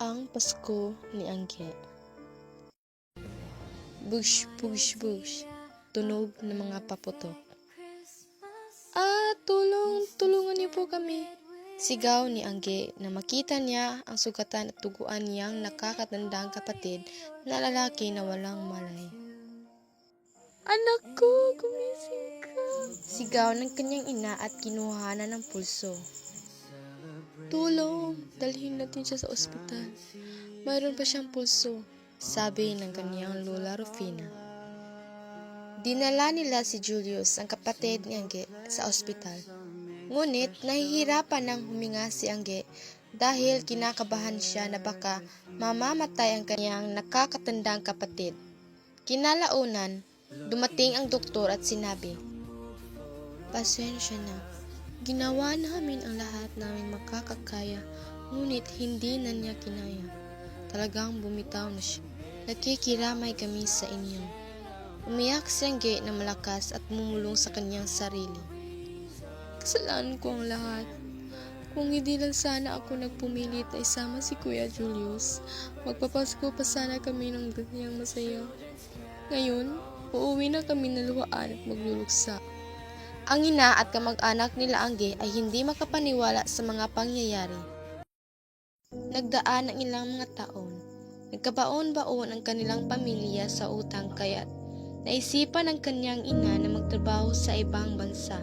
Ang Pasko ni Angge Bush, bush, bush. Tunog ng mga paputok. Ah, tulong, tulungan niyo po kami. Sigaw ni Angge na makita niya ang sugatan at tuguan niyang nakakatandang kapatid na lalaki na walang malay. Anak ko, gumising ka. Sigaw ng kanyang ina at kinuhanan ng pulso. Tulong, dalhin natin siya sa ospital. Mayroon pa siyang pulso, sabi ng kanyang lola Rufina. Dinala nila si Julius, ang kapatid ni Angge, sa ospital. Ngunit nahihirapan ng huminga si Angge dahil kinakabahan siya na baka mamamatay ang kanyang nakakatandang kapatid. Kinalaunan, dumating ang doktor at sinabi, Pasensya na, ginawa namin ang lahat namin makakakaya, ngunit hindi na niya kinaya. Talagang bumitaw na siya. Nakikiramay kami sa inyo. Umiyak si Angge na malakas at mumulong sa kanyang sarili. Kasalanan ko ang lahat. Kung hindi lang sana ako nagpumilit na isama si Kuya Julius, magpapasko pa sana kami ng ganyang masaya. Ngayon, uuwi na kami na luhaan at magluluksa. Ang ina at kamag-anak nila Angge ay hindi makapaniwala sa mga pangyayari. Nagdaan ang ilang mga taon. Nagkabaon-baon ang kanilang pamilya sa utang kaya naisipan ng kanyang ina na magtrabaho sa ibang bansa.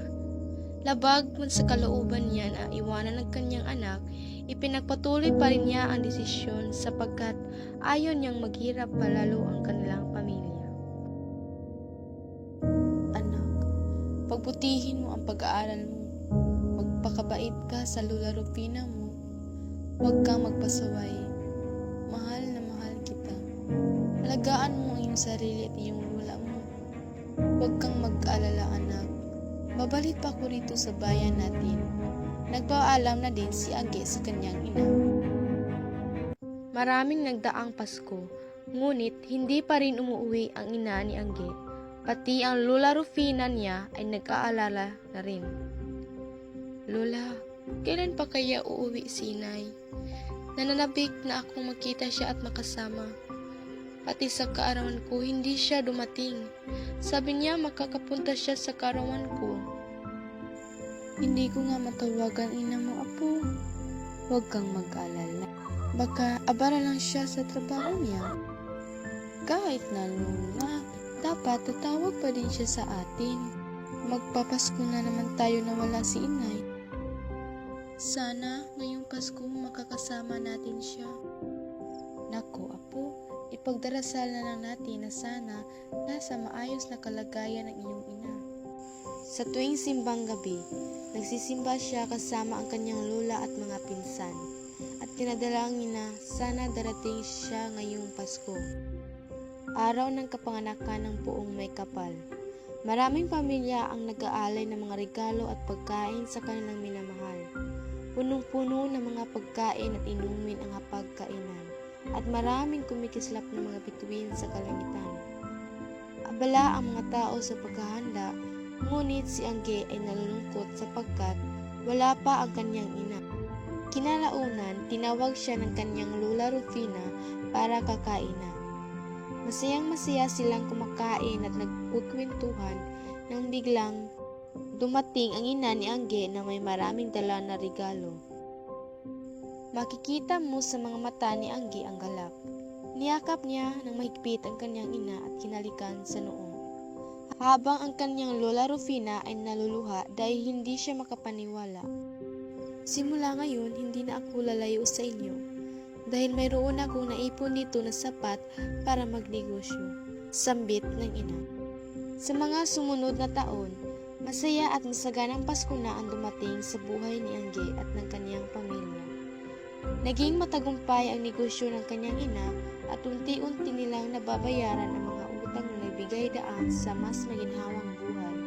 Labag man sa kalooban niya na iwanan ng kanyang anak, ipinagpatuloy pa rin niya ang desisyon sapagkat ayaw niyang maghirap palalo ang kanilang pagbutihin mo ang pag-aaral mo. Magpakabait ka sa lula Rufina mo. Huwag kang magpasaway. Mahal na mahal kita. Alagaan mo ang iyong sarili at iyong lula mo. Huwag kang mag-alala anak. Babalik pa ako rito sa bayan natin. Nagpaalam na din si Age sa kanyang ina. Maraming nagdaang Pasko, ngunit hindi pa rin umuwi ang ina ni Angge. Pati ang Lola Rufina niya ay nag-aalala na rin. Lola, kailan pa kaya uuwi si inay? Nananabik na akong makita siya at makasama. Pati sa kaarawan ko, hindi siya dumating. Sabi niya makakapunta siya sa kaarawan ko. Hindi ko nga matawagan ina mo, apo. Huwag kang mag-alala. Baka abala lang siya sa trabaho niya. Kahit na luna, dapat tatawag pa din siya sa atin. Magpapasko na naman tayo na wala si inay. Sana ngayong Pasko makakasama natin siya. Nako, apo, ipagdarasal na lang natin na sana nasa maayos na kalagayan ng iyong ina. Sa tuwing simbang gabi, nagsisimba siya kasama ang kanyang lola at mga pinsan. At tinadalangin na sana darating siya ngayong Pasko. Araw ng kapanganakan ng buong may kapal. Maraming pamilya ang nag-aalay ng mga regalo at pagkain sa kanilang minamahal. Punong-puno ng mga pagkain at inumin ang hapagkainan at maraming kumikislap ng mga bituin sa kalangitan. Abala ang mga tao sa paghahanda, ngunit si Angge ay nalulungkot sapagkat wala pa ang kanyang ina. Kinalaunan, tinawag siya ng kanyang lula Rufina para kakainan. Masayang masaya silang kumakain at nagkukwentuhan nang biglang dumating ang ina ni Angge na may maraming dala na regalo. Makikita mo sa mga mata ni Angge ang galak. Niyakap niya ng mahigpit ang kanyang ina at kinalikan sa noo. Habang ang kanyang lola Rufina ay naluluha dahil hindi siya makapaniwala. Simula ngayon, hindi na ako lalayo sa inyo dahil mayroon akong naipon dito na sapat para magnegosyo. Sambit ng ina. Sa mga sumunod na taon, masaya at masaganang Pasko na ang dumating sa buhay ni Angge at ng kanyang pamilya. Naging matagumpay ang negosyo ng kanyang ina at unti-unti nilang nababayaran ang mga utang na nagbigay daan sa mas maginhawang buhay.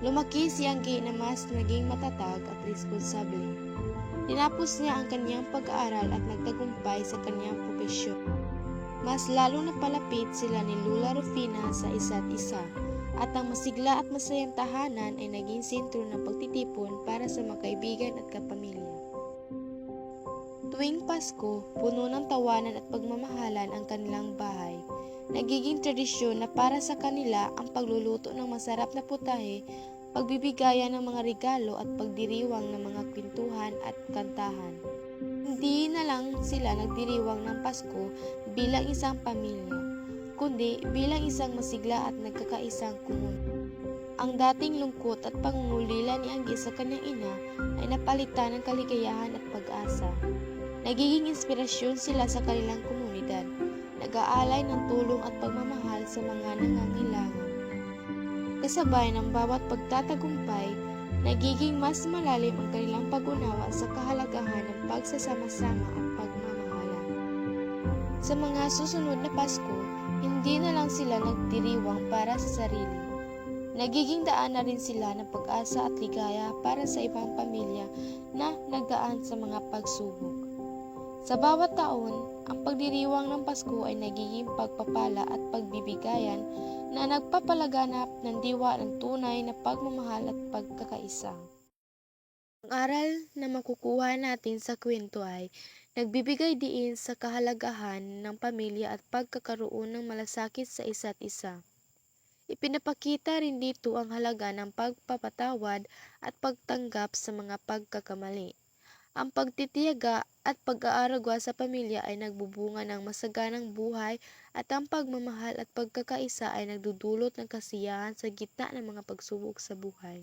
Lumaki si Angge na mas naging matatag at responsable. Tinapos niya ang kanyang pag-aaral at nagtagumpay sa kanyang propesyon. Mas lalo na palapit sila ni Lula Rufina sa isa't isa at ang masigla at masayang tahanan ay naging sentro ng pagtitipon para sa mga kaibigan at kapamilya. Tuwing Pasko, puno ng tawanan at pagmamahalan ang kanilang bahay. Nagiging tradisyon na para sa kanila ang pagluluto ng masarap na putahe, pagbibigayan ng mga regalo at pagdiriwang ng mga kwentuhan at kantahan. Hindi na lang sila nagdiriwang ng Pasko bilang isang pamilya, kundi bilang isang masigla at nagkakaisang komunidad. Ang dating lungkot at pangungulila ni Anggi sa kanyang ina ay napalitan ng kaligayahan at pag-asa. Nagiging inspirasyon sila sa kanilang komunidad, nag-aalay ng tulong at pagmamahal sa mga nangangailangan. Kasabay ng bawat pagtatagumpay, nagiging mas malalim ang kanilang pag-unawa sa kahalagahan ng pagsasama-sama at pagmamahalan. Sa mga susunod na Pasko, hindi na lang sila nagdiriwang para sa sarili. Nagiging daan na rin sila ng pag-asa at ligaya para sa ibang pamilya na nagdaan sa mga pagsubok. Sa bawat taon, ang pagdiriwang ng Pasko ay nagiging pagpapala at pagbibigayan na nagpapalaganap ng diwa ng tunay na pagmamahal at pagkakaisa. Ang aral na makukuha natin sa kwento ay nagbibigay diin sa kahalagahan ng pamilya at pagkakaroon ng malasakit sa isa't isa. Ipinapakita rin dito ang halaga ng pagpapatawad at pagtanggap sa mga pagkakamali. Ang pagtitiyaga at pag-aaragwa sa pamilya ay nagbubunga ng masaganang buhay at ang pagmamahal at pagkakaisa ay nagdudulot ng kasiyahan sa gitna ng mga pagsubok sa buhay.